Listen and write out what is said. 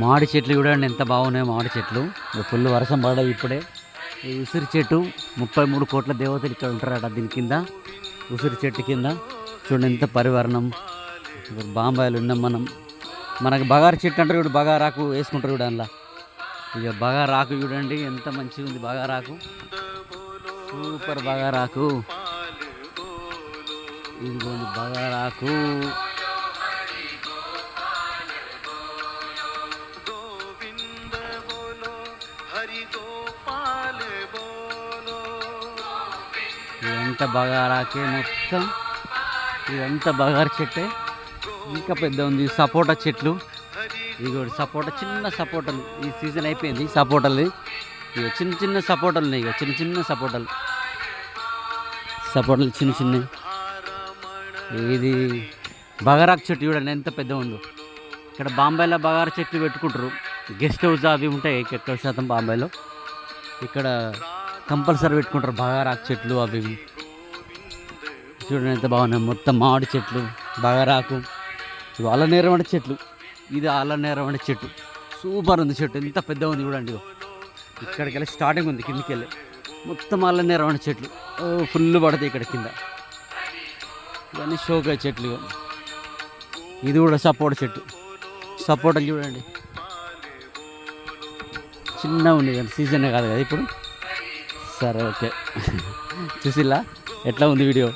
మామిడి చెట్లు చూడండి ఎంత బాగున్నాయో మామిడి చెట్లు. ఫుల్ వర్షం పడ్డాయి ఇప్పుడే. ఈ ఉసిరి చెట్టు ముప్పై మూడు కోట్ల దేవతలు ఇక్కడ ఉంటారట దీని కింద. ఉసిరి చెట్టు కింద. చూడండి ఎంత పరివర్ణం. బాంబాయిలు ఉన్నాం మనం. మనకు బగారు చెట్టు అంటారు ఇప్పుడు బగారాకు వేసుకుంటారు చూడండి అందులో. ఇక బగారాకు చూడండి ఎంత మంచిగా ఉంది బగారాకు. సూపర్ బగారాకు. ఇదిగోండి బగారాకు. ఇదంతా బగారాకే మొత్తం. ఇదంతా బగారు చెట్టే. ఇంకా పెద్ద ఉంది సపోటా చెట్లు. ఇది సపోటా చిన్న సపోటాలు. ఈ సీజన్ అయిపోయింది సపోటాలు ఇక చిన్న చిన్న సపోటాలు ఉన్నాయి ఇక చిన్న చిన్న సపోటాలు. సపోటాలు చిన్న చిన్నవి. ఇది బగారాకు చెట్టు చూడండి ఎంత పెద్ద ఉందో. ఇక్కడ బాంబేలో బగారా చెట్లు పెట్టుకుంటారు. గెస్ట్ హౌస్ అవి ఉంటాయి ఎక్కువ శాతం బాంబేలో. ఇక్కడ కంపల్సరీ పెట్టుకుంటారు బగారాకు చెట్లు అవి. చూడండి ఎంత బాగున్నాయి. మొత్తం మామిడి చెట్లు బగారాకు ఇవి నేరమైన చెట్లు. ఇది అల్లనేరవంటి చెట్టు. సూపర్ ఉంది చెట్టు. ఎంత పెద్ద ఉంది చూడండి ఇక్కడికి వెళ్ళి స్టార్టింగ్ ఉంది కిందికి వెళ్ళి మొత్తం అల్లనేరవంటి చెట్లు. ఓ ఫుల్ పడతాయి ఇక్కడ కింద. ఇవన్నీ షోకాయ చెట్లు ఇది కూడా సపోటా చెట్టు. సపోటాలు చూడండి. చిన్నగా ఉంది కానీ సీజన్ కాదు కదా ఇప్పుడు? సరే ఓకే. చూసిల్లా? ఎట్లా ఉంది వీడియో?